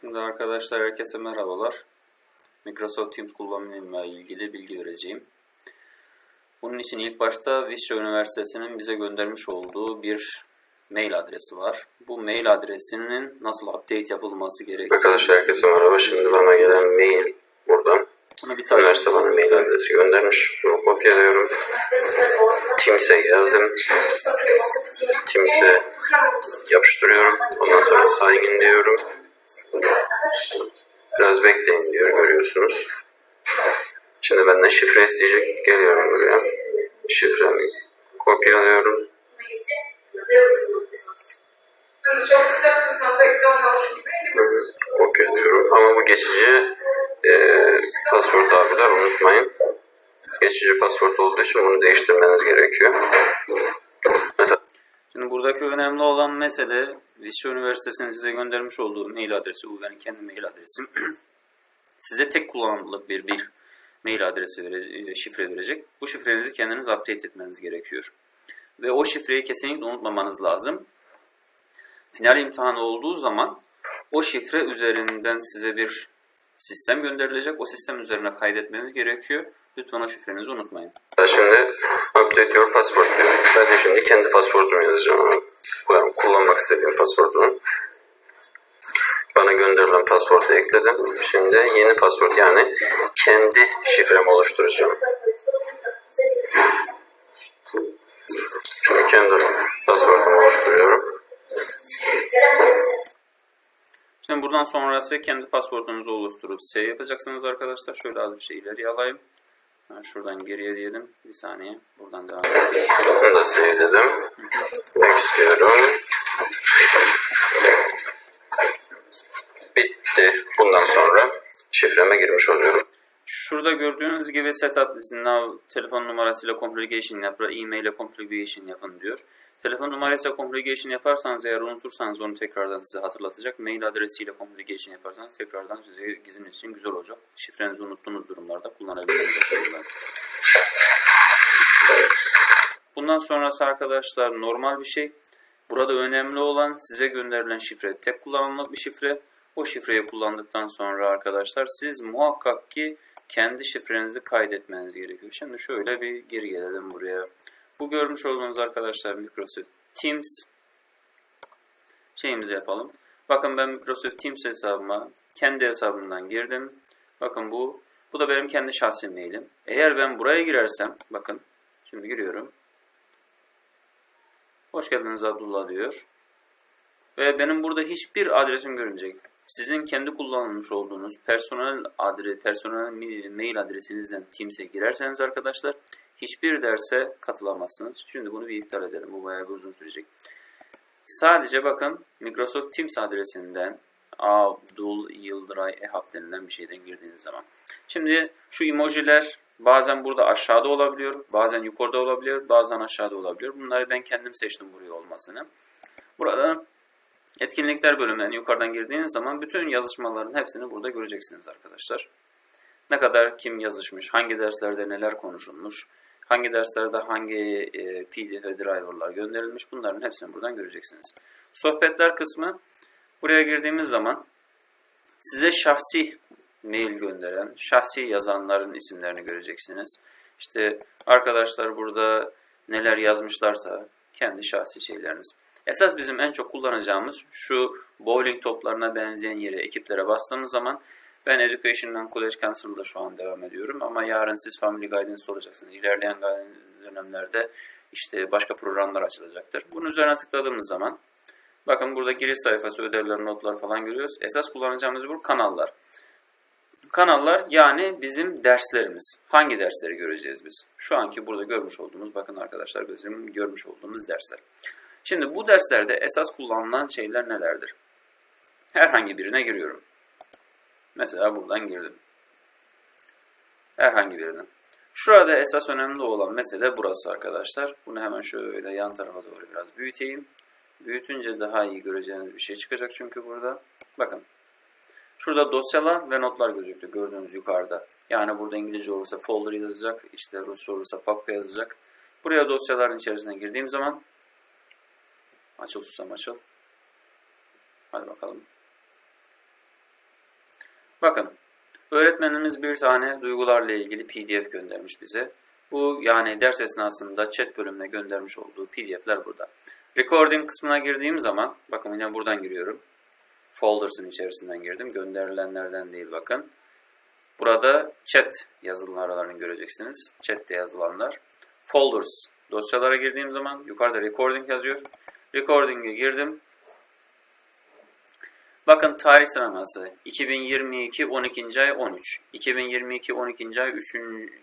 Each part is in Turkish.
Şimdi arkadaşlar herkese merhabalar. Microsoft Teams kullanımıyla ilgili bilgi vereceğim. Bunun için ilk başta Visca Üniversitesi'nin bize göndermiş olduğu bir mail adresi var. Bu mail adresinin nasıl update yapılması gerektiği. Arkadaşlar herkese merhaba. Şimdi bana gelen mail buradan. Bunu bir tane Üniversite bana mail adresi göndermiş. Bunu kopyalıyorum. Teams'e geldim. Teams'e yapıştırıyorum. Ondan sonra saygın diyorum. Biraz bekleyin diyor görüyorsunuz. Şimdi benden şifre isteyecek. Geliyorum buraya. Şifremi kopyalıyorum. Kopyalıyorum. Ama bu geçici e, pasport abiler unutmayın. Geçici pasport olduğu için bunu değiştirmeniz gerekiyor. Mesela Şimdi buradaki önemli olan mesele Visca Üniversitesi'nin size göndermiş olduğu mail adresi. Bu benim kendi mail adresim. size tek kullanımlık bir bir mail adresi verecek, şifre verecek. Bu şifrenizi kendiniz update etmeniz gerekiyor. Ve o şifreyi kesinlikle unutmamanız lazım. Final imtihanı olduğu zaman o şifre üzerinden size bir sistem gönderilecek. O sistem üzerine kaydetmeniz gerekiyor. Lütfen o şifrenizi unutmayın. şimdi update your passport diyor. Ben de şimdi kendi pasportumu yazacağım. Kullanmak istediğim pasportumu. Bana gönderilen pasportu ekledim. Şimdi yeni pasport yani kendi şifremi oluşturacağım. Şimdi kendi pasportumu oluşturuyorum. Şimdi buradan sonrası kendi pasportunuzu oluşturup save yapacaksınız arkadaşlar. Şöyle az bir şey ileriye alayım. Ben şuradan geriye diyelim. Bir saniye. Buradan devam edeceğiz. Bunu da sevdim. Tek istiyorum. Bitti. Bundan sonra şifreme girmiş oluyorum. Şurada gördüğünüz gibi setup now telefon numarasıyla configuration yapın, e-mail ile configuration yapın diyor. Telefon numarasıyla configuration yaparsanız eğer unutursanız onu tekrardan size hatırlatacak. Mail adresiyle configuration yaparsanız tekrardan size giziniz için güzel olacak. Şifrenizi unuttuğunuz durumlarda kullanabilirsiniz. Bundan sonrası arkadaşlar normal bir şey. Burada önemli olan size gönderilen şifre tek kullanımlık bir şifre. O şifreyi kullandıktan sonra arkadaşlar siz muhakkak ki kendi şifrenizi kaydetmeniz gerekiyor. Şimdi şöyle bir geri gelelim buraya. Bu görmüş olduğunuz arkadaşlar Microsoft Teams şeyimizi yapalım. Bakın ben Microsoft Teams hesabıma kendi hesabımdan girdim. Bakın bu bu da benim kendi şahsi mailim. Eğer ben buraya girersem bakın şimdi giriyorum. Hoş geldiniz Abdullah diyor. Ve benim burada hiçbir adresim görünecek. Sizin kendi kullanılmış olduğunuz personel adres, personel mail adresinizden Teams'e girerseniz arkadaşlar hiçbir derse katılamazsınız. Şimdi bunu bir iptal edelim. Bu bayağı bir uzun sürecek. Sadece bakın Microsoft Teams adresinden Abdul Yıldıray Ehab denilen bir şeyden girdiğiniz zaman. Şimdi şu emojiler bazen burada aşağıda olabiliyor, bazen yukarıda olabiliyor, bazen aşağıda olabiliyor. Bunları ben kendim seçtim buraya olmasını. Burada etkinlikler bölümüne yukarıdan girdiğiniz zaman bütün yazışmaların hepsini burada göreceksiniz arkadaşlar. Ne kadar kim yazışmış, hangi derslerde neler konuşulmuş, hangi derslerde hangi e, PDF ve driverlar gönderilmiş bunların hepsini buradan göreceksiniz. Sohbetler kısmı buraya girdiğimiz zaman size şahsi mail gönderen, şahsi yazanların isimlerini göreceksiniz. İşte arkadaşlar burada neler yazmışlarsa kendi şahsi şeyleriniz. Esas bizim en çok kullanacağımız şu bowling toplarına benzeyen yere, ekiplere bastığımız zaman ben Education'dan College Counsel'da şu an devam ediyorum ama yarın siz Family Guidance olacaksınız. İlerleyen dönemlerde işte başka programlar açılacaktır. Bunun üzerine tıkladığımız zaman bakın burada giriş sayfası, ödevler, notlar falan görüyoruz. Esas kullanacağımız bu kanallar. Kanallar yani bizim derslerimiz. Hangi dersleri göreceğiz biz? Şu anki burada görmüş olduğumuz, bakın arkadaşlar bizim görmüş olduğumuz dersler. Şimdi bu derslerde esas kullanılan şeyler nelerdir? Herhangi birine giriyorum. Mesela buradan girdim. Herhangi birine. Şurada esas önemli olan mesele burası arkadaşlar. Bunu hemen şöyle yan tarafa doğru biraz büyüteyim. Büyütünce daha iyi göreceğiniz bir şey çıkacak çünkü burada. Bakın. Şurada dosyalar ve notlar gözüktü gördüğünüz yukarıda. Yani burada İngilizce olursa folder yazacak, işte Rusça olursa papka yazacak. Buraya dosyaların içerisine girdiğim zaman açıl susam açıl. Hadi bakalım. Bakın öğretmenimiz bir tane duygularla ilgili pdf göndermiş bize. Bu yani ders esnasında chat bölümüne göndermiş olduğu pdf'ler burada. Recording kısmına girdiğim zaman bakın yine buradan giriyorum. Folders'ın içerisinden girdim. Gönderilenlerden değil bakın. Burada chat yazılı aralarını göreceksiniz. Chat'te yazılanlar. Folders dosyalara girdiğim zaman yukarıda recording yazıyor. Recording'e girdim. Bakın tarih sıralaması 2022 12. ay 13, 2022 12. ay 3.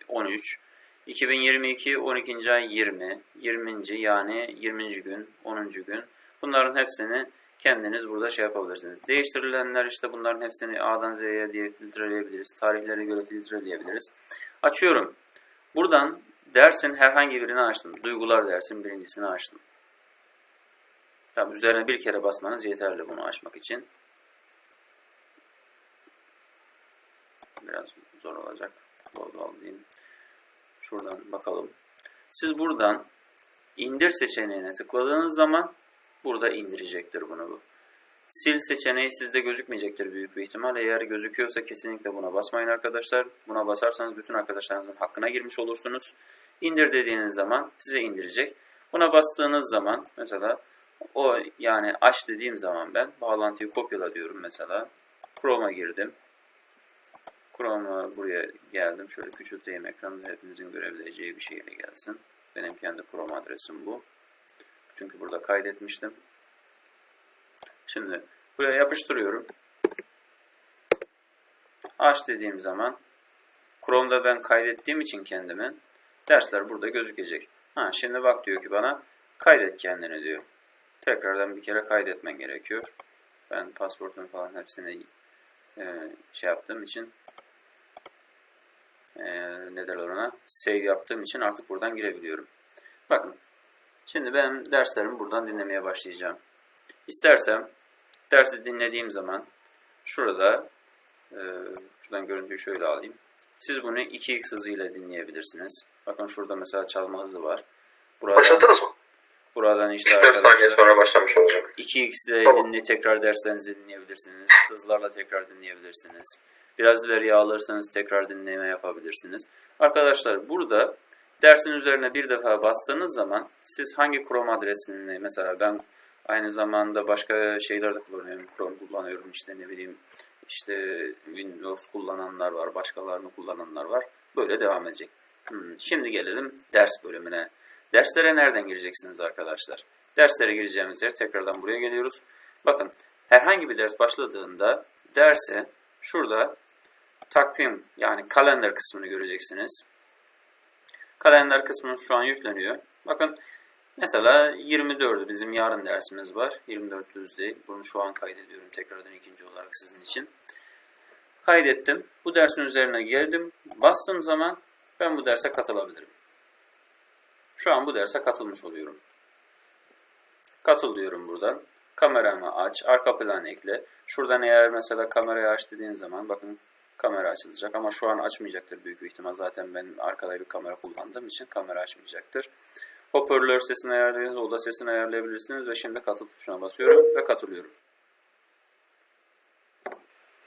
13, 2022 12. ay 20, 20. yani 20. gün, 10. gün. Bunların hepsini kendiniz burada şey yapabilirsiniz. Değiştirilenler işte bunların hepsini A'dan Z'ye diye filtreleyebiliriz. Tarihlere göre filtreleyebiliriz. Açıyorum. Buradan dersin herhangi birini açtım. Duygular dersin birincisini açtım. Tamam, üzerine bir kere basmanız yeterli bunu açmak için. Biraz zor olacak. Logo alayım. Şuradan bakalım. Siz buradan indir seçeneğine tıkladığınız zaman burada indirecektir bunu bu. Sil seçeneği sizde gözükmeyecektir büyük bir ihtimal. Eğer gözüküyorsa kesinlikle buna basmayın arkadaşlar. Buna basarsanız bütün arkadaşlarınızın hakkına girmiş olursunuz. İndir dediğiniz zaman size indirecek. Buna bastığınız zaman mesela o yani aç dediğim zaman ben bağlantıyı kopyala diyorum mesela. Chrome'a girdim. Chrome'a buraya geldim. Şöyle küçülteyim ekranı hepinizin görebileceği bir şeyle gelsin. Benim kendi Chrome adresim bu. Çünkü burada kaydetmiştim. Şimdi buraya yapıştırıyorum. Aç dediğim zaman Chrome'da ben kaydettiğim için kendimi dersler burada gözükecek. Ha, şimdi bak diyor ki bana kaydet kendini diyor. Tekrardan bir kere kaydetmen gerekiyor. Ben pasportun falan hepsini e, şey yaptığım için e, ne derler ona save yaptığım için artık buradan girebiliyorum. Bakın şimdi ben derslerimi buradan dinlemeye başlayacağım. İstersem dersi dinlediğim zaman şurada e, şuradan görüntüyü şöyle alayım. Siz bunu 2x hızıyla dinleyebilirsiniz. Bakın şurada mesela çalma hızı var. Buradan, Başlattınız mı? buradan işte 3-4 saniye arkadaşlar sonra başlamış olacak. 2x'le Tamam. dinle tekrar derslerinizi dinleyebilirsiniz. Hızlarla tekrar dinleyebilirsiniz. Biraz ileriye alırsanız tekrar dinleme yapabilirsiniz. Arkadaşlar burada dersin üzerine bir defa bastığınız zaman siz hangi Chrome adresini mesela ben aynı zamanda başka şeyler de kullanıyorum. Chrome kullanıyorum işte ne bileyim işte Windows kullananlar var, başkalarını kullananlar var. Böyle devam edecek. Hmm, Şimdi gelelim ders bölümüne. Derslere nereden gireceksiniz arkadaşlar? Derslere gireceğimiz yer tekrardan buraya geliyoruz. Bakın herhangi bir ders başladığında derse şurada takvim yani kalender kısmını göreceksiniz. Kalender kısmı şu an yükleniyor. Bakın mesela 24'ü bizim yarın dersimiz var. 24 Tuesday. Bunu şu an kaydediyorum tekrardan ikinci olarak sizin için. Kaydettim. Bu dersin üzerine geldim. Bastığım zaman ben bu derse katılabilirim. Şu an bu derse katılmış oluyorum. Katıl diyorum buradan. Kameramı aç, arka plan ekle. Şuradan eğer mesela kamerayı aç dediğin zaman bakın kamera açılacak ama şu an açmayacaktır büyük bir ihtimal. Zaten ben arkada bir kamera kullandığım için kamera açmayacaktır. Hoparlör sesini ayarlayabilirsiniz, oda sesini ayarlayabilirsiniz ve şimdi katıl tuşuna basıyorum ve katılıyorum.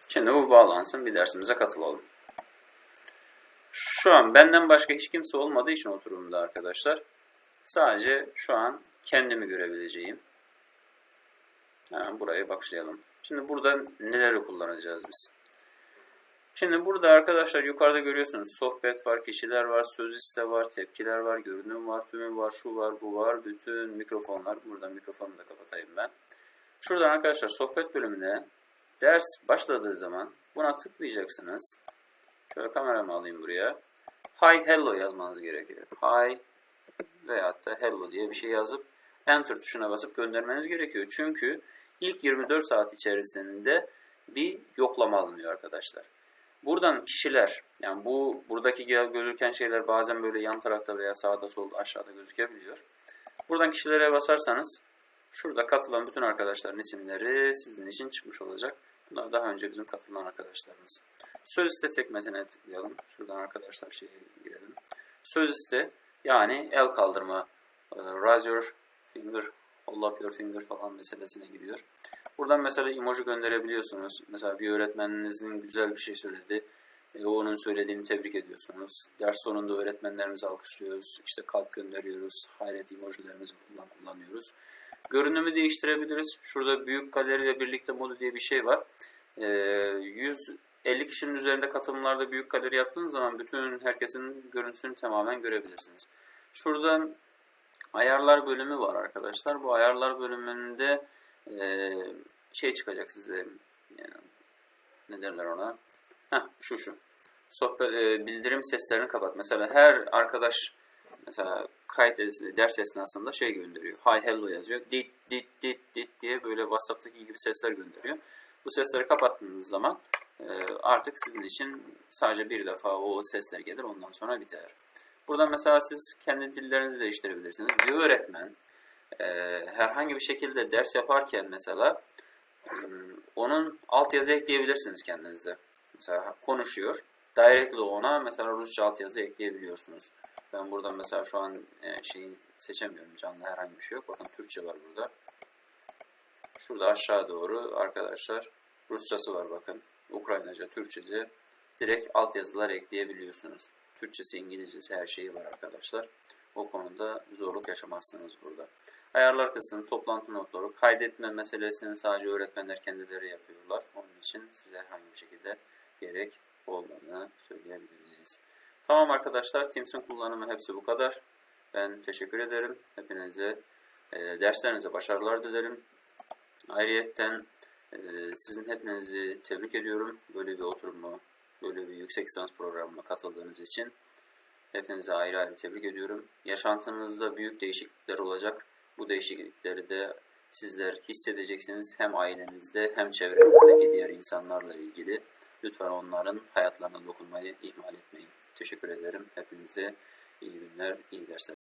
Şimdi bu bağlansın bir dersimize katılalım. Şu an benden başka hiç kimse olmadığı için oturumda arkadaşlar. Sadece şu an kendimi görebileceğim. Hemen buraya başlayalım. Şimdi burada neleri kullanacağız biz? Şimdi burada arkadaşlar yukarıda görüyorsunuz sohbet var, kişiler var, söz iste var, tepkiler var, görünüm var, tümü var, şu var, bu var. Bütün mikrofonlar. Buradan mikrofonu da kapatayım ben. Şuradan arkadaşlar sohbet bölümünde ders başladığı zaman buna tıklayacaksınız. Şöyle kameramı alayım buraya. Hi, hello yazmanız gerekiyor. Hi veyahut da hello diye bir şey yazıp enter tuşuna basıp göndermeniz gerekiyor. Çünkü ilk 24 saat içerisinde bir yoklama alınıyor arkadaşlar. Buradan kişiler yani bu buradaki gözüken şeyler bazen böyle yan tarafta veya sağda solda aşağıda gözükebiliyor. Buradan kişilere basarsanız şurada katılan bütün arkadaşların isimleri sizin için çıkmış olacak. Bunlar daha önce bizim katılan arkadaşlarımız. Söz iste tekmesine tıklayalım. Şuradan arkadaşlar şeye girelim. Söz iste yani el kaldırma, e, raise your finger, hold up your finger falan meselesine gidiyor. Buradan mesela emoji gönderebiliyorsunuz. Mesela bir öğretmeninizin güzel bir şey söyledi. E, onun söylediğini tebrik ediyorsunuz. Ders sonunda öğretmenlerimizi alkışlıyoruz. İşte kalp gönderiyoruz. Hayret emojilerimizi falan kullanıyoruz. Görünümü değiştirebiliriz. Şurada büyük galeri ve birlikte modu diye bir şey var. E, 150 kişinin üzerinde katılımlarda büyük galeri yaptığınız zaman bütün herkesin görüntüsünü tamamen görebilirsiniz. Şurada ayarlar bölümü var arkadaşlar. Bu ayarlar bölümünde e, şey çıkacak size. Yani, ne derler ona? Heh, şu şu. Sohbet, e, bildirim seslerini kapat. Mesela her arkadaş mesela kayıt es- ders esnasında şey gönderiyor. Hi hello yazıyor. Dit dit dit dit diye böyle WhatsApp'taki gibi sesler gönderiyor. Bu sesleri kapattığınız zaman e, artık sizin için sadece bir defa o sesler gelir ondan sonra biter. Burada mesela siz kendi dillerinizi değiştirebilirsiniz. Bir öğretmen e, herhangi bir şekilde ders yaparken mesela e, onun altyazı ekleyebilirsiniz kendinize. Mesela konuşuyor. Directly ona mesela Rusça altyazı ekleyebiliyorsunuz. Ben burada mesela şu an e, şeyi seçemiyorum. Canlı herhangi bir şey yok. Bakın Türkçe var burada. Şurada aşağı doğru arkadaşlar Rusçası var bakın. Ukraynaca, Türkçesi. Direkt altyazılar ekleyebiliyorsunuz. Türkçesi, İngilizcesi her şeyi var arkadaşlar. O konuda zorluk yaşamazsınız burada. Ayarlar kısmı, toplantı notları, kaydetme meselesini sadece öğretmenler kendileri yapıyorlar. Onun için size herhangi bir şekilde gerek olmadığını söyleyebiliriz. Tamam arkadaşlar, Teams'in kullanımı hepsi bu kadar. Ben teşekkür ederim. Hepinize e, derslerinize başarılar dilerim. Ayrıyetten e, sizin hepinizi tebrik ediyorum. Böyle bir oturumu, böyle bir yüksek lisans programına katıldığınız için. Hepinize ayrı ayrı tebrik ediyorum. Yaşantınızda büyük değişiklikler olacak. Bu değişiklikleri de sizler hissedeceksiniz. Hem ailenizde hem çevrenizdeki diğer insanlarla ilgili. Lütfen onların hayatlarına dokunmayı ihmal etmeyin. Teşekkür ederim. Hepinize iyi günler, iyi dersler.